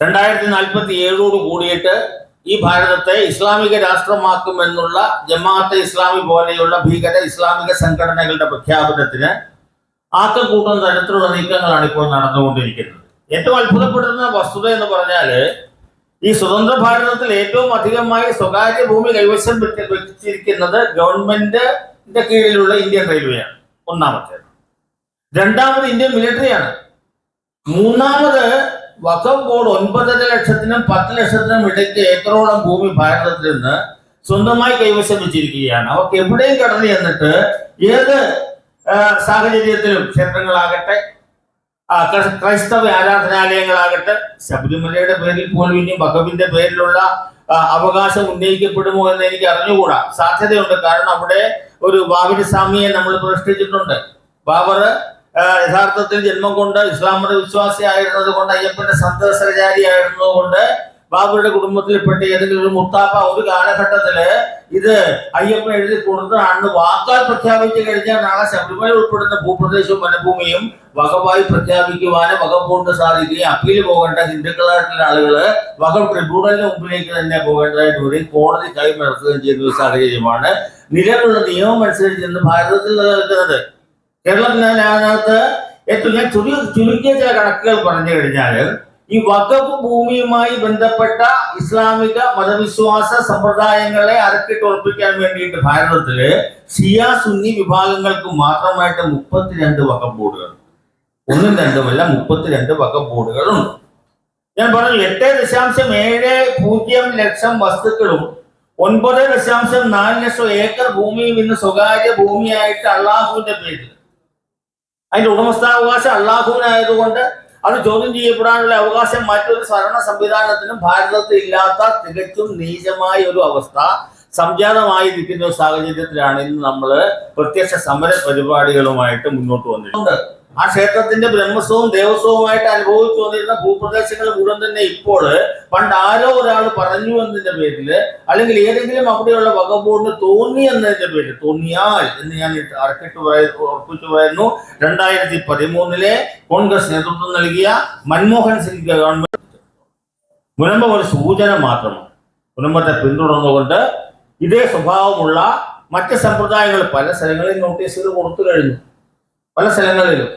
രണ്ടായിരത്തി നാൽപ്പത്തി ഏഴോട് കൂടിയിട്ട് ഈ ഭാരതത്തെ ഇസ്ലാമിക രാഷ്ട്രമാക്കുമെന്നുള്ള ജമാഅത്തെ ഇസ്ലാമി പോലെയുള്ള ഭീകര ഇസ്ലാമിക സംഘടനകളുടെ പ്രഖ്യാപനത്തിന് ആക്കക്കൂട്ടുന്ന തരത്തിലുള്ള നീക്കങ്ങളാണ് ഇപ്പോൾ നടന്നുകൊണ്ടിരിക്കുന്നത്. ഏറ്റവും അത്ഭുതപ്പെടുന്ന വസ്തുത എന്ന് പറഞ്ഞാൽ ഈ സ്വതന്ത്ര ഭാരതത്തിൽ ഏറ്റവും അധികമായി സ്വകാര്യ ഭൂമി കൈവശം വെച്ചിരിക്കുന്നത് ഗവൺമെന്റിന്റെ കീഴിലുള്ള ഇന്ത്യൻ റെയിൽവേയാണ് ഒന്നാമത്തേത്. രണ്ടാമത് ഇന്ത്യൻ മിലിറ്ററിയാണ്. മൂന്നാമത് വഖഫ് ബോർഡ് ഒൻപതര ലക്ഷത്തിനും പത്ത് ലക്ഷത്തിനും ഇടയ്ക്ക് ഏക്കറോളം ഭൂമി ഭാരതത്തിൽ നിന്ന് സ്വന്തമായി കൈവശം വെച്ചിരിക്കുകയാണ്. അവർക്ക് എവിടെയും കടന്നു ചെന്നിട്ട് ഏത് സാഹചര്യത്തിലും ക്ഷേത്രങ്ങളാകട്ടെ ക്രൈസ്തവ ആരാധനാലയങ്ങളാകട്ടെ ശബരിമലയുടെ പേരിൽ പോലും ഇനി വഖബിന്റെ പേരിലുള്ള അവകാശം ഉന്നയിക്കപ്പെടുമോ എന്ന് എനിക്ക് അറിഞ്ഞുകൂടാ. സാധ്യതയുണ്ട്. കാരണം അവിടെ ഒരു ബാബരി സ്വാമിയെ നമ്മൾ പ്രതിഷ്ഠിച്ചിട്ടുണ്ട്. ബാബർ യഥാർത്ഥത്തിൽ ജന്മം കൊണ്ട് ഇസ്ലാം മത വിശ്വാസി ആയിരുന്നത് കൊണ്ട് അയ്യപ്പന്റെ സന്തോഷചാരി ആയിരുന്നത് കൊണ്ട് കുടുംബത്തിൽ കുടുംബത്തിൽപ്പെട്ട ഏതെങ്കിലും ഒരു മുത്താപ്പ ഒരു കാലഘട്ടത്തിൽ ഇത് അയ്യപ്പൻ എഴുതി കൊടുത്തതാണെന്ന് വാക്കാൽ പ്രഖ്യാപിച്ചു കഴിഞ്ഞാൽ നാളെ ശബരിമല ഉൾപ്പെടുന്ന ഭൂപ്രദേശവും വനഭൂമിയും വകവായി പ്രഖ്യാപിക്കുവാനും വകം കൊണ്ട് സാധിക്കുകയും അപ്പീൽ പോകേണ്ട ഹിന്ദുക്കളായിട്ടുള്ള ആളുകൾ വക ട്രിബ്യൂണലിന് മുമ്പിലേക്ക് തന്നെ പോകേണ്ടതായിട്ട് വരും. കോടതി കൈമിറക്കുകയും ചെയ്യുന്ന ഒരു സാഹചര്യമാണ്. നിലവിലുള്ള നിയമം അനുസരിച്ച് ഇന്ന് ഭാരതത്തിൽ നിലനിൽക്കുന്നത് കേരളത്തിനകത്ത് ഏറ്റവും ഞാൻ ചുരു ചുരുക്കിയ ചില കണക്കുകൾ പറഞ്ഞു കഴിഞ്ഞാൽ ഈ വഖഫ് ഭൂമിയുമായി ബന്ധപ്പെട്ട ഇസ്ലാമിക മതവിശ്വാസ സമ്പ്രദായങ്ങളെ അരക്കിട്ട് ഉറപ്പിക്കാൻ വേണ്ടിയിട്ട് ഭാരതത്തിൽ ഷിയ സുന്നി വിഭാഗങ്ങൾക്ക് മാത്രമായിട്ട് മുപ്പത്തിരണ്ട് വഖഫ് ബോർഡുകൾ. ഒന്നും രണ്ടുമല്ല മുപ്പത്തിരണ്ട് വഖഫ് ബോർഡുകളുണ്ട്. ഞാൻ പറഞ്ഞു എട്ട് ദശാംശം ഏഴ് പൂജ്യം ലക്ഷം വസ്തുക്കളും ഒൻപത് ദശാംശം നാല് ലക്ഷം ഏക്കർ ഭൂമിയും ഇന്ന് സ്വകാര്യ ഭൂമിയായിട്ട് അള്ളാഹുവിന്റെ പേരിൽ അതിന്റെ ഉടമസ്ഥാവകാശം അള്ളാഹുവിനായതുകൊണ്ട് അത് ചോദ്യം ചെയ്യപ്പെടാനുള്ള അവകാശം മറ്റൊരു ഭരണ സംവിധാനത്തിനും ഭാരതത്തിൽ ഇല്ലാത്ത തികച്ചും നീചമായ ഒരു അവസ്ഥ സംജാതമായിരിക്കുന്ന ഒരു സാഹചര്യത്തിലാണ് ഇന്ന് നമ്മൾ പ്രത്യക്ഷ സമര പരിപാടികളുമായിട്ട് മുന്നോട്ട് വന്നിട്ടുണ്ട്. ആ ക്ഷേത്രത്തിന്റെ ബ്രഹ്മസ്വവും ദേവസ്വവുമായിട്ട് അനുഭവിച്ചു വന്നിരുന്ന ഭൂപ്രദേശങ്ങൾ മുഴുവൻ തന്നെ ഇപ്പോൾ പണ്ട് ആരോ ഒരാൾ പറഞ്ഞു എന്നതിന്റെ പേരിൽ അല്ലെങ്കിൽ ഏതെങ്കിലും അവിടെയുള്ള വകബോർഡിന് തോന്നി എന്നതിന്റെ പേരിൽ തോന്നിയാൽ എന്ന് ഞാൻ അറക്കിട്ട് ഉറപ്പിച്ചു പറയുന്നു രണ്ടായിരത്തി പതിമൂന്നിലെ കോൺഗ്രസ് നേതൃത്വം നൽകിയ മൻമോഹൻ സിംഗ് ഗവൺമെന്റ് മുനമ്പ ഒരു സൂചന മാത്രമാണ് മുനമ്പത്തെ പിന്തുടർന്നുകൊണ്ട് ഇതേ സ്വഭാവമുള്ള മറ്റ് സമ്പ്രദായങ്ങൾ പല സ്ഥലങ്ങളിൽ നോട്ടീസുകൾ കൊടുത്തു കഴിഞ്ഞു. പല സ്ഥലങ്ങളിലും.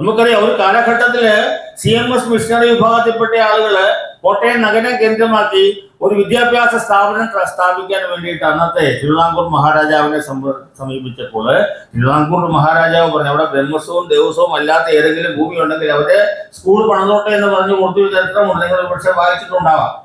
നമുക്കറിയാം ഒരു കാലഘട്ടത്തിൽ സി എം എസ് മിഷണറി വിഭാഗത്തിൽപ്പെട്ട ആളുകൾ കോട്ടയം നഗരം കേന്ദ്രമാക്കി ഒരു വിദ്യാഭ്യാസ സ്ഥാപനം സ്ഥാപിക്കാൻ വേണ്ടിയിട്ട് അന്നത്തെ തിരുവിതാംകൂർ മഹാരാജാവിനെ സമ- സമീപിച്ചപ്പോൾ. തിരുവിതാംകൂർ മഹാരാജാവ് പറഞ്ഞു അവിടെ ബ്രഹ്മസ്വവും ദേവസ്വവും അല്ലാത്ത ഏതെങ്കിലും ഭൂമി ഉണ്ടെങ്കിൽ അവർ സ്കൂൾ പണിതോട്ടെ എന്ന് പറഞ്ഞു കൊടുത്തൊരു ചരിത്രമുണ്ട് നിങ്ങൾ പക്ഷെ വായിച്ചിട്ടുണ്ടാവാം.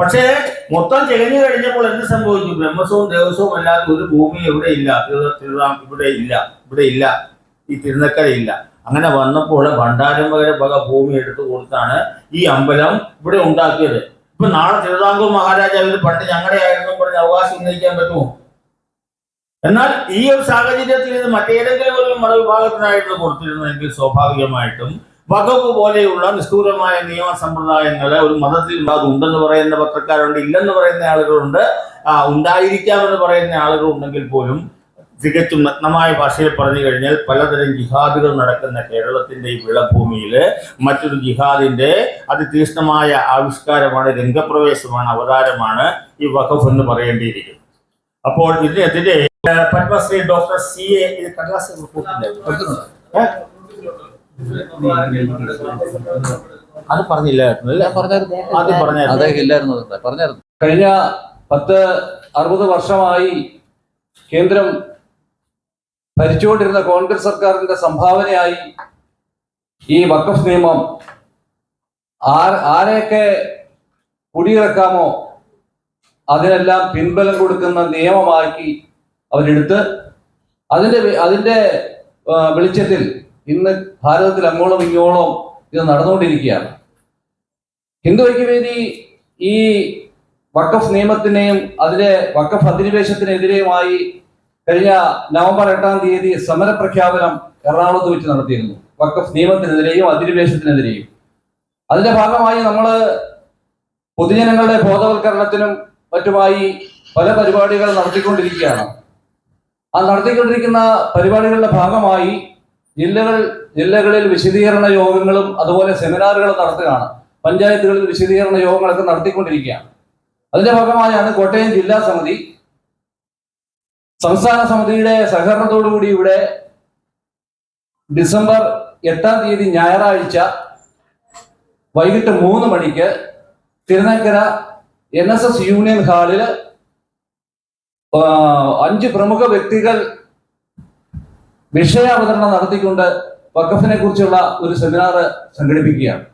പക്ഷേ മൊത്തം ചെകഞ്ഞു കഴിഞ്ഞപ്പോൾ എന്ത് സംഭവിച്ചു? ബ്രഹ്മസ്വവും ദേവസ്വവും അല്ലാത്ത ഒരു ഭൂമി ഇവിടെ ഇല്ല. തിരു- തിരുവിതാം ഇവിടെ ഇല്ല. ഇവിടെ ഇല്ല. ഈ തിരുനക്കരയില്ല. അങ്ങനെ വന്നപ്പോൾ ഭണ്ഡാരമകര വക ഭൂമി എടുത്തു കൊടുത്താണ് ഈ അമ്പലം ഇവിടെ ഉണ്ടാക്കിയത്. ഇപ്പൊ നാളെ തിരുവിതാംകൂർ മഹാരാജാവിന് പണ്ട് ഞങ്ങളുടെ ആയിരുന്നു പറഞ്ഞ് അവകാശം ഉന്നയിക്കാൻ പറ്റുമോ? എന്നാൽ ഈ ഒരു സാഹചര്യത്തിൽ ഇത് മറ്റേതെങ്കിലും ഒരു മതവിഭാഗത്തിനായിരുന്നു കൊടുത്തിരുന്നെങ്കിൽ സ്വാഭാവികമായിട്ടും വകവ് പോലെയുള്ള നിഷ്ഠൂരമായ നിയമ സമ്പ്രദായങ്ങൾ ഒരു മതത്തിൽ അത് ഉണ്ടെന്ന് പറയുന്ന പത്രക്കാരുണ്ട് ഇല്ലെന്ന് പറയുന്ന ആളുകളുണ്ട്. ഉണ്ടായിരിക്കാമെന്ന് പറയുന്ന ആളുകൾ ഉണ്ടെങ്കിൽ പോലും തികച്ചും നഗ്നമായ ഭാഷയിൽ പറഞ്ഞു കഴിഞ്ഞാൽ പലതരം ജിഹാദുകൾ നടക്കുന്ന കേരളത്തിന്റെ ഈ വിളഭൂമിയിൽ മറ്റൊരു ജിഹാദിന്റെ അതിതീഷ്ണമായ ആവിഷ്കാരമാണ് രംഗപ്രവേശമാണ് അവതാരമാണ് ഈ വഖഫ് എന്ന് പറയേണ്ടിയിരിക്കുന്നത് അപ്പോൾ ഇതിനെതിരെ പത്മശ്രീ ഡോക്ടർ സി എ കടലാസ്? അത് പറഞ്ഞില്ലായിരുന്നു പറഞ്ഞായിരുന്നു. അദ്ദേഹം ഇല്ലായിരുന്നു പറഞ്ഞായിരുന്നു. കഴിഞ്ഞ പത്ത് അറുപത് വർഷമായി കേന്ദ്രം ഭരിച്ചുകൊണ്ടിരുന്ന കോൺഗ്രസ് സർക്കാരിന്റെ സംഭാവനയായി ഈ വക്കഫ് നിയമം ആരെയൊക്കെ കുടിയിറക്കാമോ അതിനെല്ലാം പിൻബലം കൊടുക്കുന്ന നിയമമാക്കി അവരെടുത്ത് അതിന്റെ അതിന്റെ വെളിച്ചത്തിൽ ഇന്ന് ഭാരതത്തിൽ അങ്ങോളം ഇങ്ങോളം ഇത് നടന്നുകൊണ്ടിരിക്കുകയാണ്. ഹിന്ദു ഐക്യവേദി ഈ വക്കഫ് നിയമത്തിനെയും അതിലെ വക്കഫ് അധിനിവേശത്തിനെതിരെയുമായി കഴിഞ്ഞ നവംബർ എട്ടാം തീയതി സമരപ്രഖ്യാപനം എറണാകുളത്ത് വെച്ച് നടത്തിയിരുന്നു. വക്കഫ് നിയമത്തിനെതിരെയും അധിനിവേശത്തിനെതിരെയും. അതിന്റെ ഭാഗമായി നമ്മൾ പൊതുജനങ്ങളുടെ ബോധവൽക്കരണത്തിനും മറ്റുമായി പല പരിപാടികൾ നടത്തിക്കൊണ്ടിരിക്കുകയാണ്. ആ നടത്തിക്കൊണ്ടിരിക്കുന്ന പരിപാടികളുടെ ഭാഗമായി ജില്ലകൾ ജില്ലകളിൽ വിശദീകരണ യോഗങ്ങളും അതുപോലെ സെമിനാറുകളും നടത്തുകയാണ്. പഞ്ചായത്തുകളിൽ വിശദീകരണ യോഗങ്ങളൊക്കെ നടത്തിക്കൊണ്ടിരിക്കുകയാണ്. അതിന്റെ ഭാഗമായാണ് കോട്ടയം ജില്ലാ സമിതി സംസ്ഥാന സമിതിയുടെ സഹകരണത്തോടുകൂടി ഇവിടെ ഡിസംബർ എട്ടാം തീയതി ഞായറാഴ്ച വൈകിട്ട് മൂന്ന് മണിക്ക് Thirunakkara N S S union ഹാളിൽ അഞ്ച് പ്രമുഖ വ്യക്തികൾ വിഷയാവതരണം നടത്തിക്കൊണ്ട് വഖഫിനെ കുറിച്ചുള്ള ഒരു സെമിനാർ സംഘടിപ്പിക്കുകയാണ്.